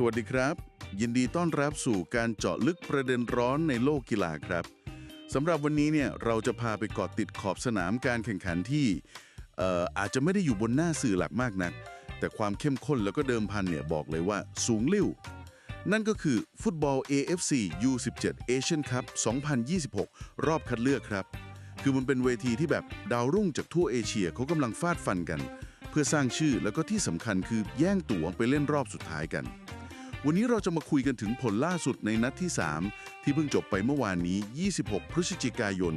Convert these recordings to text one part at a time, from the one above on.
สวัสดีครับ ยินดีต้อนรับสู่การเจาะลึกประเด็นร้อนในโลกกีฬาครับสำหรับวันนี้เนี่ยเราจะพาไปเกาะติดขอบสนามการแข่งขันที่อออาจจะไม่ได้อยู่บนหน้าสื่อหลักมากนัก แต่ความเข้มข้นแล้วก็เดิมพันเนี่ยบอกเลยว่าสูงลิ่วนั่นก็คือฟุตบอล AFC U17 Asian Cup 2026 รอบคัดเลือกครับ คือมันเป็นเวทีที่แบบดาวรุ่งจากทั่วเอเชียเขากำลังฟาดฟันกัน เพื่อสร้างชื่อแล้วก็ที่สำคัญคือแย่งตั๋วไปเล่นรอบสุดท้ายกัน วันนี้เราจะมาคุยกันถึงผลล่าสุดในนัดที่ 3 ที่เพิ่งจบไปเมื่อวานนี้ 26 พฤศจิกายน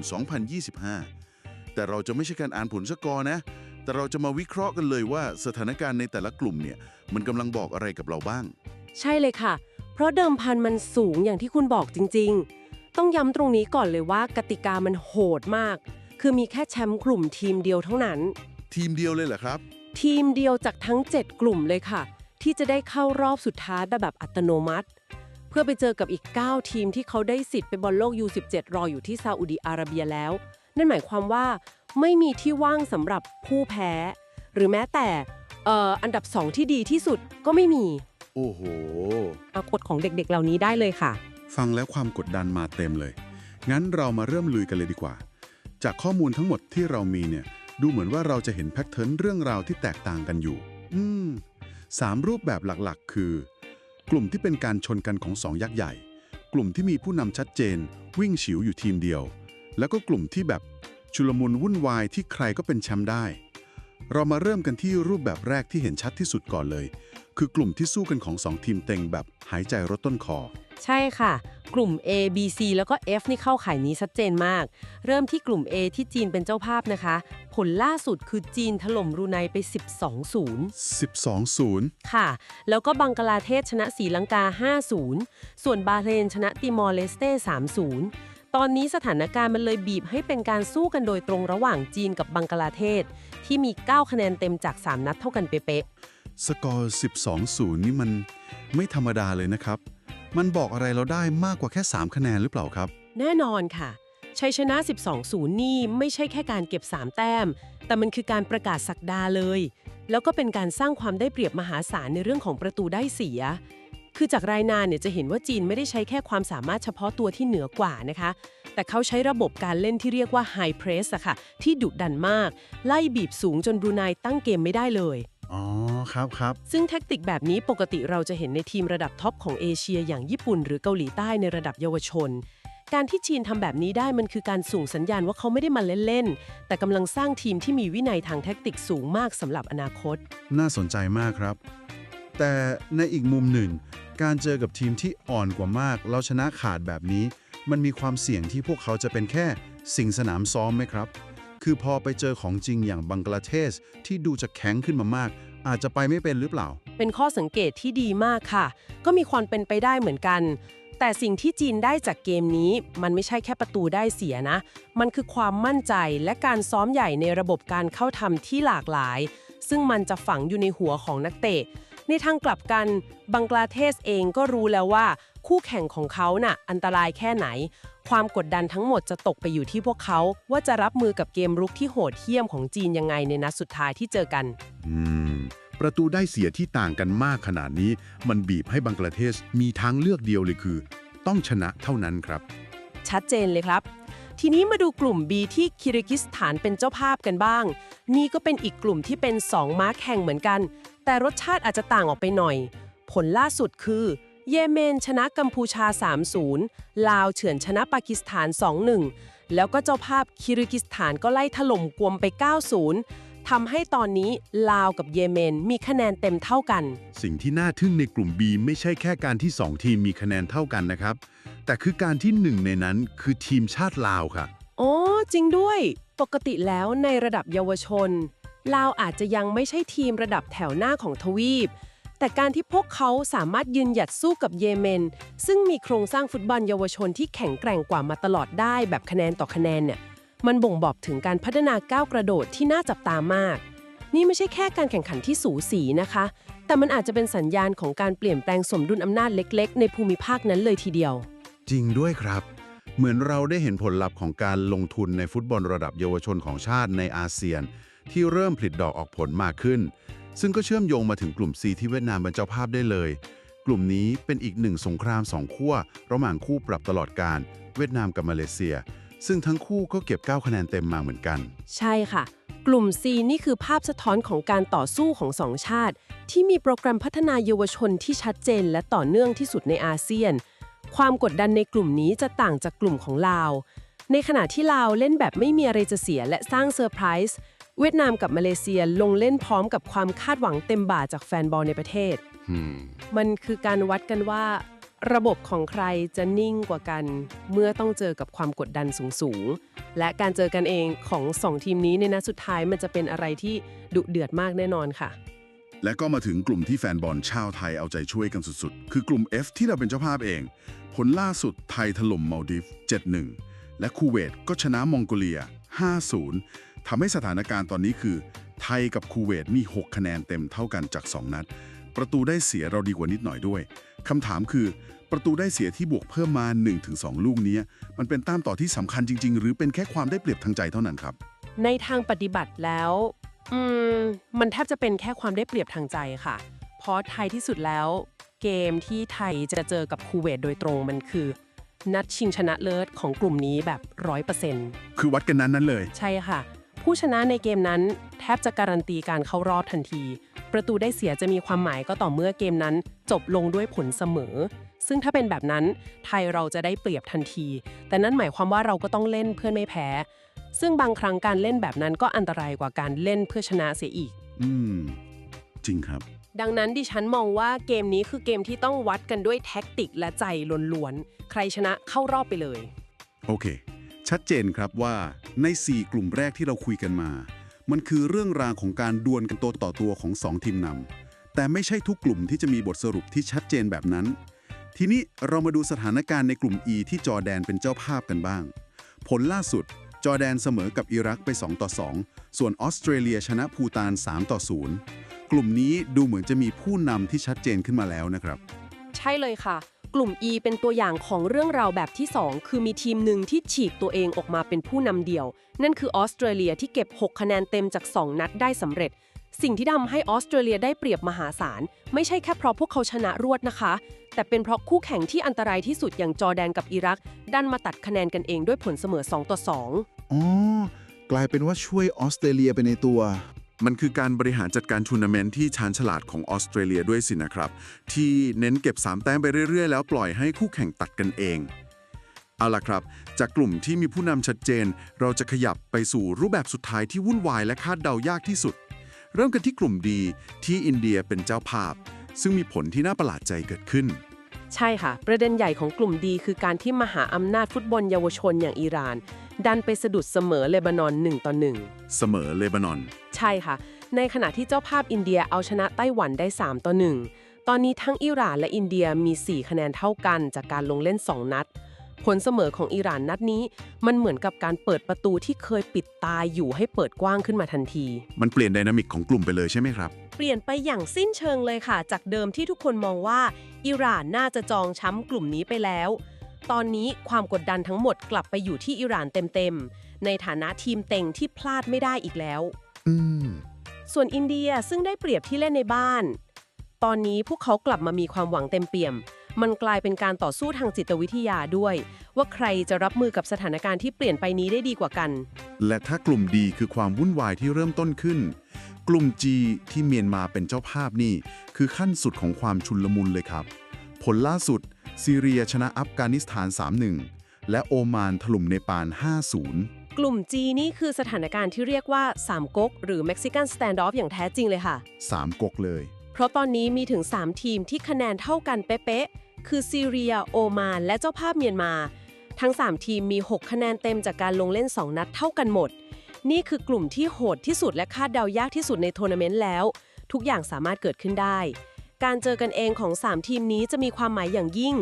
2025 แต่เราจะไม่ใช่การอ่านผลสกอร์นะ แต่เราจะมาวิเคราะห์กันเลยว่าสถานการณ์ในแต่ละกลุ่มเนี่ย มันกำลังบอกอะไรกับเราบ้าง ใช่เลยค่ะ เพราะเดิมพันมันสูงอย่างที่คุณบอกจริง ๆ ต้องย้ำตรงนี้ก่อนเลยว่ากติกามันโหดมาก คือมีแค่แชมป์กลุ่มทีมเดียวเท่านั้น ทีมเดียวเลยเหรอครับ ทีมเดียวจากทั้ง 7 กลุ่มเลยค่ะ ที่จะได้เข้ารอบสุดท้ายแบบแบบอัตโนมัติ เพื่อไปเจอกับอีก 9 ทีมที่เขาได้สิทธิ์ไปบอลโลก U17 รออยู่ที่ซาอุดีอาระเบียแล้ว นั่นหมายความว่าไม่มีที่ว่างสำหรับผู้แพ้ หรือแม้แต่เอ่ออันดับ2ที่ดีที่สุดก็ไม่มีโอ้โหเอากฎของเด็กๆ เหล่านี้ได้เลยค่ะ ฟังแล้วความกดดันมาเต็มเลย งั้นเรามาเริ่มลุยกันเลยดีกว่า จากข้อมูลทั้งหมดที่เรามีเนี่ย ดูเหมือนว่าเราจะเห็นแพทเทิร์นเรื่องราวที่แตกต่างกันอยู่ อืม สามรูปแบบหลักๆ คือ กลุ่มที่เป็นการชนกันของสองยักษ์ใหญ่ กลุ่มที่มีผู้นำชัดเจน วิ่งฉิวอยู่ทีมเดียว แล้วก็กลุ่มที่แบบชุลมุนวุ่นวายที่ใครก็เป็นแชมป์ได้ เรามาเริ่มกันที่รูปแบบแรกที่เห็นชัดที่สุดก่อนเลย คือกลุ่มที่สู้กันของสองทีมเต็งแบบหายใจรถต้นคอ ใช่ค่ะ กลุ่ม A B C แล้วก็ F นี่เข้าข่ายนี้ชัดเจนมาก เริ่มที่กลุ่ม A ที่จีนเป็นเจ้าภาพนะคะ ผลล่าสุดคือจีนถล่มบรูไนไป 12-0 12-0ค่ะ แล้วก็บังกลาเทศชนะศรีลังกา 5-0 ส่วนบาห์เรนชนะติมอร์เลสเต้ 3-0 ตอนนี้สถานการณ์มันเลยบีบให้เป็นการสู้กันโดยตรงระหว่างจีนกับบังกลาเทศ ที่มี 9 คะแนนเต็มจาก 3 นัดเท่ากันเป๊ะๆสกอร์ 12-0 นี่มันไม่ธรรมดาเลยนะครับ มันบอกอะไรเราได้มากกว่าแค่ 3 คะแนนหรือเปล่าครับ แน่นอนค่ะ ชัยชนะ 12-0 นี่ไม่ใช่แค่การเก็บ 3 แต้ม แต่มันคือการประกาศสักดาเลย แล้วก็เป็นการสร้างความได้เปรียบมหาศาลในเรื่องของประตูได้เสีย คือจากรายนานเนี่ยจะเห็นว่าจีนไม่ได้ใช้แค่ความสามารถเฉพาะตัวที่เหนือกว่านะคะ แต่เขาใช้ระบบการเล่นที่เรียกว่า High Press อะค่ะ ที่ดุดันมาก ไล่บีบสูงจนบรูไนตั้งเกมไม่ได้เลย อ๋อ ครับครับซึ่งแท็กติกแบบนี้ปกติเราจะเห็นในทีมระดับท็อปของเอเชียอย่างญี่ปุ่น หรือเกาหลีใต้ในระดับเยาวชน การที่จีนทำแบบนี้ได้มันคือการส่งสัญญาณว่าเขาไม่ได้มาเล่นๆ แต่กำลังสร้างทีมที่มีวินัยทางแท็กติกสูงมากสำหรับอนาคต น่าสนใจมากครับ แต่ในอีกมุมหนึ่ง การเจอกับทีมที่อ่อนกว่ามากแล้วชนะขาดแบบนี้ มันมีความเสี่ยงที่พวกเขาจะเป็นแค่สิ่งสนามซ้อมไหมครับคือพอไปเจอของจริงอย่างบังกลาเทศที่ดูจะแข็งขึ้นมามาก อาจจะไปไม่เป็นหรือเปล่า เป็นข้อสังเกตที่ดีมากค่ะ ก็มีความเป็นไปได้เหมือนกัน แต่สิ่งที่จีนได้จากเกมนี้ มันไม่ใช่แค่ประตูได้เสียนะ มันคือความมั่นใจและการซ้อมใหญ่ในระบบการเข้าทำที่หลากหลาย ซึ่งมันจะฝังอยู่ในหัวของนักเตะ ในทางกลับกันบังกลาเทศเองก็รู้แล้วว่า คู่แข่งของเขาน่ะอันตรายแค่ไหน ความกดดันทั้งหมดจะตกไปอยู่ที่พวกเขา ว่าจะรับมือกับเกมรุกที่โหดเหี้ยมของจีนยังไงในนัดสุดท้ายที่เจอกัน อืม ประตูได้เสียที่ต่างกันมากขนาดนี้ มันบีบให้บังกลาเทศมีทางเลือกเดียวเลยคือ ต้องชนะเท่านั้นครับ ชัดเจนเลยครับ ทีนี้มาดูกลุ่ม B ที่คิริกิสถานเป็นเจ้าภาพกันบ้าง นี่ก็เป็นอีกกลุ่มที่เป็น 2 ม้าแข่งเหมือนกัน แต่รสชาติอาจจะต่างออกไปหน่อย ผลล่าสุดคือ เยเมนชนะกัมพูชา 3-0 ลาวเฉือนชนะปากีสถาน 2-1 แล้วก็เจ้าภาพคิริกิสถานก็ไล่ถล่มกวมไป 9-0 ทำให้ตอนนี้ลาวกับเยเมนมีคะแนนเต็มเท่ากัน สิ่งที่น่าทึ่งในกลุ่ม B ไม่ใช่แค่การที่ 2 ทีมมีคะแนนเท่ากันนะครับ แต่คือการที่หนึ่งในนั้นคือทีมชาติลาวค่ะ อ๋อ จริงด้วย ปกติแล้วในระดับเยาวชน ลาวอาจจะยังไม่ใช่ทีมระดับแถวหน้าของทวีป แต่การที่พวกเขาสามารถยืนหยัดสู้กับเยเมน ซึ่งมีโครงสร้างฟุตบอลเยาวชนที่แข็งแกร่งกว่ามาตลอดได้แบบคะแนนต่อคะแนนเนี่ยมันบ่งบอกถึงการพัฒนาก้าวกระโดดที่น่าจับตามาก นี่ไม่ใช่แค่การแข่งขันที่สูสีนะคะ แต่มันอาจจะเป็นสัญญาณของการเปลี่ยนแปลงสมดุลอำนาจเล็ก ๆ ในภูมิภาคนั้นเลยทีเดียว จริงด้วยครับ เหมือนเราได้เห็นผลลัพธ์ของการลงทุนในฟุตบอลระดับเยาวชนของชาติในอาเซียน ที่เริ่มผลิดดอกออกผลมากขึ้น ซึ่งก็เชื่อมโยงมาถึงกลุ่ม C ที่เวียดนามเป็นเจ้าภาพได้เลย กลุ่มนี้เป็นอีกหนึ่งสงครามสองขั้วระหว่างคู่ปรับตลอดการ เวียดนามกับมาเลเซีย ซึ่งทั้งคู่ก็เก็บ 9 คะแนนเต็มมาเหมือนกัน ใช่ค่ะ กลุ่ม C นี่คือภาพสะท้อนของการต่อสู้ของสองชาติ ที่มีโปรแกรมพัฒนาเยาวชนที่ชัดเจนและต่อเนื่องที่สุดในอาเซียน ความกดดันในกลุ่มนี้จะต่างจากกลุ่มของลาวในขณะที่ลาวเล่นแบบไม่มีอะไรจะเสียและสร้างเซอร์ไพรส์ เวียดนามกับมาเลเซียลงเล่นพร้อมกับความคาดหวังเต็มบ่าจากแฟนบอลในประเทศ มันคือการวัดกันว่า ระบบของใครจะนิ่งกว่ากัน เมื่อต้องเจอกับความกดดันสูงๆ และการเจอกันเองของสองทีมนี้ในนัดสุดท้ายมันจะเป็นอะไรที่ดุเดือดมากแน่นอนค่ะ และก็มาถึงกลุ่มที่แฟนบอลชาวไทยเอาใจช่วยกันสุดๆ คือกลุ่ม F ที่เราเป็นเจ้าภาพเอง ผลล่าสุดไทยถล่มมาลดิฟ 7-1 และคูเวตก็ชนะมองโกเลีย 5-0 ทำให้สถานการณ์ตอนนี้คือ ไทยกับคูเวตมี 6 คะแนนเต็มเท่ากันจาก 2 นัด ประตูได้เสียเราดีกว่านิดหน่อยด้วยคำถามคือ ประตูได้เสียที่บวกเพิ่มมา 1-2 ลูกเนี้ยมันเป็นแต้มต่อที่สำคัญจริง ๆ หรือเป็นแค่ความได้เปรียบทางใจเท่านั้นครับ ในทางปฏิบัติแล้ว อืม มันแทบจะเป็นแค่ความได้เปรียบทางใจค่ะ เพราะไทยที่สุดแล้ว เกมที่ไทยจะเจอกับคูเวตโดยตรงมันคือ นัดชิงชนะเลิศของกลุ่มนี้แบบร้อยเปอร์เซ็นต์คือวัดกันนั้นนั้นเลย ใช่ค่ะ ผู้ชนะในเกมนั้นแทบจะการันตีการเข้ารอบทันที ประตูได้เสียจะมีความหมายก็ต่อเมื่อเกมนั้น จบลงด้วยผลเสมอ ซึ่งถ้าเป็นแบบนั้นไทยเราจะได้เปรียบทันที แต่นั่นหมายความว่าเราก็ต้องเล่นเพื่อไม่แพ้ ซึ่งบางครั้งการเล่นแบบนั้นก็อันตรายกว่าการเล่นเพื่อชนะเสียอีก อืม จริงครับ ดังนั้นดิฉันมองว่าเกมนี้คือเกมที่ต้องวัดกันด้วยแท็กติกและใจล้วนๆ ใครชนะเข้ารอบไปเลย โอเค ชัดเจนครับว่าใน 4 กลุ่มแรกที่เราคุยกันมา มันคือเรื่องราวของการดวลกันตัวต่อตัวของ 2 ทีมนำแต่ไม่ใช่ทุกกลุ่มที่จะมีบทสรุปที่ชัดเจนแบบนั้น ทีนี้เรามาดูสถานการณ์ในกลุ่ม E ที่จอแดนเป็นเจ้าภาพกันบ้าง ผลล่าสุด จอแดนเสมอกับอิรักไป 2 ต่อ 2 ส่วนออสเตรเลียชนะภูตาน 3 ต่อ 0 กลุ่มนี้ดูเหมือนจะมีผู้นำที่ชัดเจนขึ้นมาแล้วนะครับ ใช่เลยค่ะ กลุ่ม E เป็นตัวอย่างของเรื่องราวแบบที่ 2 คือมีทีมหนึ่งที่ฉีกตัวเองออกมาเป็นผู้นำเดี่ยว นั่นคือออสเตรเลียที่เก็บ 6 คะแนนเต็มจาก 2 นัดได้สำเร็จ สิ่งที่ทำให้ออสเตรเลียได้เปรียบมหาศาล ไม่ใช่แค่เพราะพวกเขาชนะรวดนะคะ แต่เป็นเพราะคู่แข่งที่อันตรายที่สุดอย่างจอแดนกับอิรัก ดันมาตัดคะแนนกันเองด้วยผลเสมอ2ต่อ2อ๋อกลายเป็นว่าช่วยออสเตรเลียไปในตัว มันคือการบริหารจัดการทัวร์นาเมนต์ที่ชาญฉลาดของออสเตรเลียด้วยสินะครับ ที่เน้นเก็บ 3 แต้มไปเรื่อย ๆ แล้วปล่อยให้คู่แข่งตัดกันเอง เอาล่ะครับ จากกลุ่มที่มีผู้นำชัดเจน เราจะขยับไปสู่รูปแบบสุดท้ายที่วุ่นวายและคาดเดายากที่สุด เริ่มกันที่กลุ่มดีที่อินเดียเป็นเจ้าภาพ ซึ่งมีผลที่น่าประหลาดใจเกิดขึ้น ใช่ค่ะ ประเด็นใหญ่ของกลุ่มดีคือการที่มหาอำนาจฟุตบอลเยาวชนอย่างอิหร่าน ดันไปสะดุดเสมอเลบานอน1ต่อ1 เสมอเลบานอน ใช่ค่ะ ในขณะที่เจ้าภาพอินเดียเอาชนะไต้หวันได้ 3 ต่อ 1 ตอนนี้ทั้งอิหร่านและอินเดียมี 4 คะแนนเท่ากันจากการลงเล่น 2 นัด ผลเสมอของอิหร่านนัดนี้ มันเหมือนกับการเปิดประตูที่เคยปิดตายอยู่ให้เปิดกว้างขึ้นมาทันที มันเปลี่ยนไดนามิกของกลุ่มไปเลยใช่ไหมครับ เปลี่ยนไปอย่างสิ้นเชิงเลยค่ะ จากเดิมที่ทุกคนมองว่า อิหร่านน่าจะจองช้ำกลุ่มนี้ไปแล้ว ตอนนี้ความกดดันทั้งหมดกลับไปอยู่ที่อิหร่านเต็มๆ ในฐานะทีมเต็งที่พลาดไม่ได้อีกแล้ว อืม ส่วนอินเดียซึ่งได้เปรียบที่เล่นในบ้าน ตอนนี้พวกเขากลับมามีความหวังเต็มเปี่ยม มันกลายเป็นการต่อสู้ทางจิตวิทยาด้วย ว่าใครจะรับมือกับสถานการณ์ที่เปลี่ยนไปนี้ได้ดีกว่ากัน และถ้ากลุ่มดีคือความวุ่นวายที่เริ่มต้นขึ้น กลุ่ม G ที่เมียนมาเป็นเจ้าภาพนี่ คือขั้นสุดของความชุนลมุนเลยครับ ผลล่าสุด ซีเรียชนะอัฟกานิสถาน 3-1 และโอมานถล่มเนปาล 5-0 กลุ่ม G นี่คือสถานการณ์ที่เรียกว่าสามก๊กหรือ Mexican Standoff อย่างแท้จริงเลยค่ะ3กกเลย เพราะตอนนี้มีถึง 3 ทีมที่คะแนนเท่ากันเป๊ะๆคือซีเรียโอมาน และเจ้าภาพเมียนมา ทั้ง 3 ทีมมี 6 คะแนนเต็มจากการลงเล่น 2 นัดเท่ากันหมด นี่คือกลุ่มที่โหดที่สุดและคาดเดายากที่สุดในทัวร์นาเมนต์แล้ว ทุกอย่างสามารถเกิดขึ้นได้ การเจอกันเองของ 3 ทีมนี้จะมีความหมายอย่างยิ่ง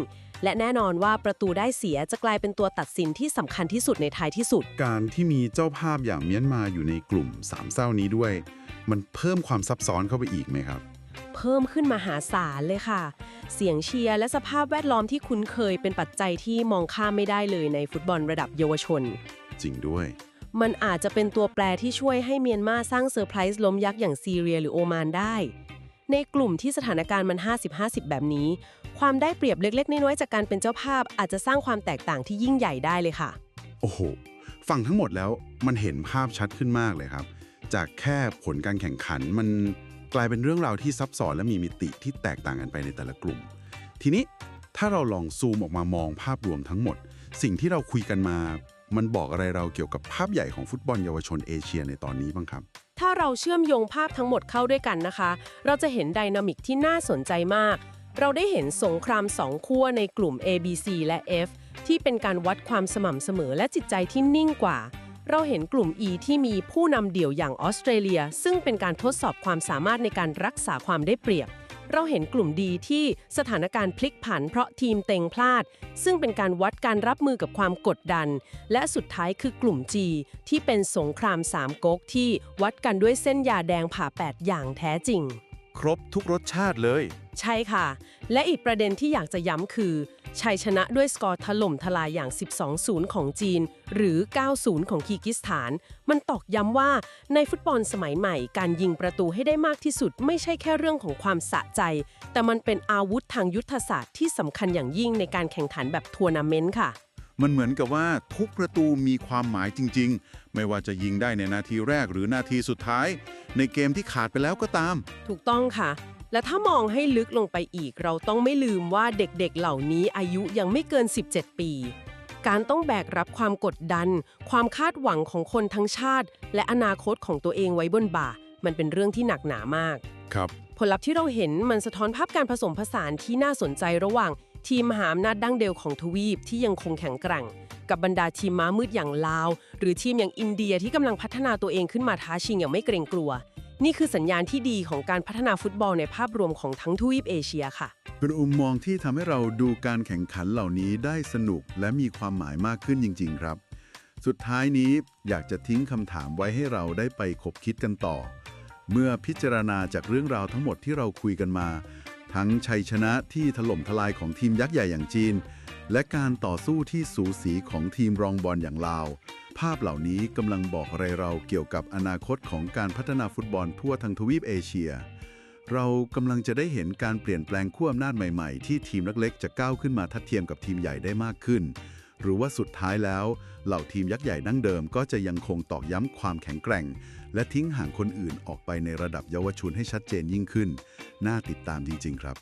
และแน่นอนว่าประตูได้เสียจะกลายเป็นตัวตัดสินที่สำคัญที่สุดในท้ายที่สุด การที่มีเจ้าภาพอย่างเมียนมาอยู่ในกลุ่มสามเศร้านี้ด้วย มันเพิ่มความซับซ้อนเข้าไปอีกไหมครับ เพิ่มขึ้นมหาศาลเลยค่ะ เสียงเชียร์และสภาพแวดล้อมที่คุ้นเคยเป็นปัจจัยที่มองข้ามไม่ได้เลยในฟุตบอลระดับเยาวชน จริงด้วย มันอาจจะเป็นตัวแปรที่ช่วยให้เมียนมาสร้างเซอร์ไพรส์ล้มยักษ์อย่างซีเรียหรือโอมานได้ ในกลุ่มที่สถานการณ์มัน 50-50 แบบนี้ ความได้เปรียบเล็ก ๆ น้อยๆจากการเป็นเจ้าภาพ อาจจะสร้างความแตกต่างที่ยิ่งใหญ่ได้เลยค่ะ โอ้โห ฟังทั้งหมดแล้วมันเห็นภาพชัดขึ้นมากเลยครับ จากแค่ผลการแข่งขันมันกลายเป็นเรื่องราวที่ซับซ้อนและมีมิติที่แตกต่างกันไปในแต่ละกลุ่ม ทีนี้ถ้าเราลองซูมออกมามองภาพรวมทั้งหมด สิ่งที่เราคุยกันมา มันบอกอะไรเราเกี่ยวกับภาพใหญ่ของฟุตบอลเยาวชนเอเชียในตอนนี้บ้างครับ ถ้าเราเชื่อมโยงภาพทั้งหมดเข้าด้วยกันนะคะ เราจะเห็นไดนามิกที่น่าสนใจมาก เราได้เห็นสงครามสองขั้วในกลุ่ม A B C และ F ที่เป็นการวัดความสม่ำเสมอและจิตใจที่นิ่งกว่า เราเห็นกลุ่ม E ที่มีผู้นำเดี่ยวอย่างออสเตรเลีย ซึ่งเป็นการทดสอบความสามารถในการรักษาความได้เปรียบ เราเห็นกลุ่มดีที่สถานการณ์พลิกผันเพราะทีมเต็งพลาด ซึ่งเป็นการวัดการรับมือกับความกดดัน และสุดท้ายคือกลุ่ม G ที่เป็นสงครามสามก๊กที่วัดกันด้วยเส้นยาแดงผ่าแปดอย่างแท้จริง ครบทุกรสชาติเลย ใช่ค่ะ และอีกประเด็นที่อยากจะย้ำคือ ชัยชนะด้วยสกอร์ถล่มทลายอย่าง 12-0 ของจีน หรือ 9-0 ของคีร์กิสถาน มันตอกย้ำว่าในฟุตบอลสมัยใหม่ การยิงประตูให้ได้มากที่สุด ไม่ใช่แค่เรื่องของความสะใจ แต่มันเป็นอาวุธทางยุทธศาสตร์ที่สำคัญอย่างยิ่งในการแข่งขันแบบทัวร์นาเมนต์ค่ะมันเหมือนกับว่าทุกประตูมีความหมายจริง ๆ ไม่ว่าจะยิงได้ในนาทีแรกหรือนาทีสุดท้าย ในเกมที่ขาดไปแล้วก็ตาม ถูกต้องค่ะ และถ้ามองให้ลึกลงไปอีก เราต้องไม่ลืมว่าเด็กๆเหล่านี้อายุยังไม่เกิน 17 ปี การต้องแบกรับความกดดัน ความคาดหวังของคนทั้งชาติ และอนาคตของตัวเองไว้บนบ่า มันเป็นเรื่องที่หนักหนามาก ครับ ผลลัพธ์ที่เราเห็นมันสะท้อนภาพการผสมผสานที่น่าสนใจระหว่าง ทีมมหาอำนาจดั้งเดิมของทวีปที่ยังคงแข็งแกร่ง กับบรรดาทีมม้ามืดอย่างลาว หรือทีมอย่างอินเดียที่กำลังพัฒนาตัวเองขึ้นมาท้าชิงอย่างไม่เกรงกลัว นี่คือสัญญาณที่ดีของการพัฒนาฟุตบอลในภาพรวมของทั้งทวีปเอเชียค่ะ เป็นมุมมองที่ทำให้เราดูการแข่งขันเหล่านี้ได้สนุกและมีความหมายมากขึ้นจริง ๆ ครับ สุดท้ายนี้อยากจะทิ้งคำถามไว้ให้เราได้ไปคบคิดกันต่อ เมื่อพิจารณาจากเรื่องราวทั้งหมดที่เราคุยกันมา ทั้งชัยชนะที่ถล่มทลายของทีมยักษ์ใหญ่อย่างจีน และการต่อสู้ที่สูสีของทีมรองบอลอย่างลาว ภาพเหล่านี้กำลังบอกอะไรเราเกี่ยวกับอนาคตของการพัฒนาฟุตบอลทั่วทั้งทวีปเอเชีย เรากำลังจะได้เห็นการเปลี่ยนแปลงขั้วอำนาจใหม่ๆ ที่ทีมเล็กๆ จะก้าวขึ้นมาทัดเทียมกับทีมใหญ่ได้มากขึ้น หรือว่าสุดท้ายแล้ว เหล่าทีมยักษ์ใหญ่ดั้งเดิมก็จะยังคงตอกย้ำความแข็งแกร่ง และทิ้งห่างคนอื่นออกไปในระดับเยาวชนให้ชัดเจนยิ่งขึ้น น่าติดตามจริง ๆ ครับ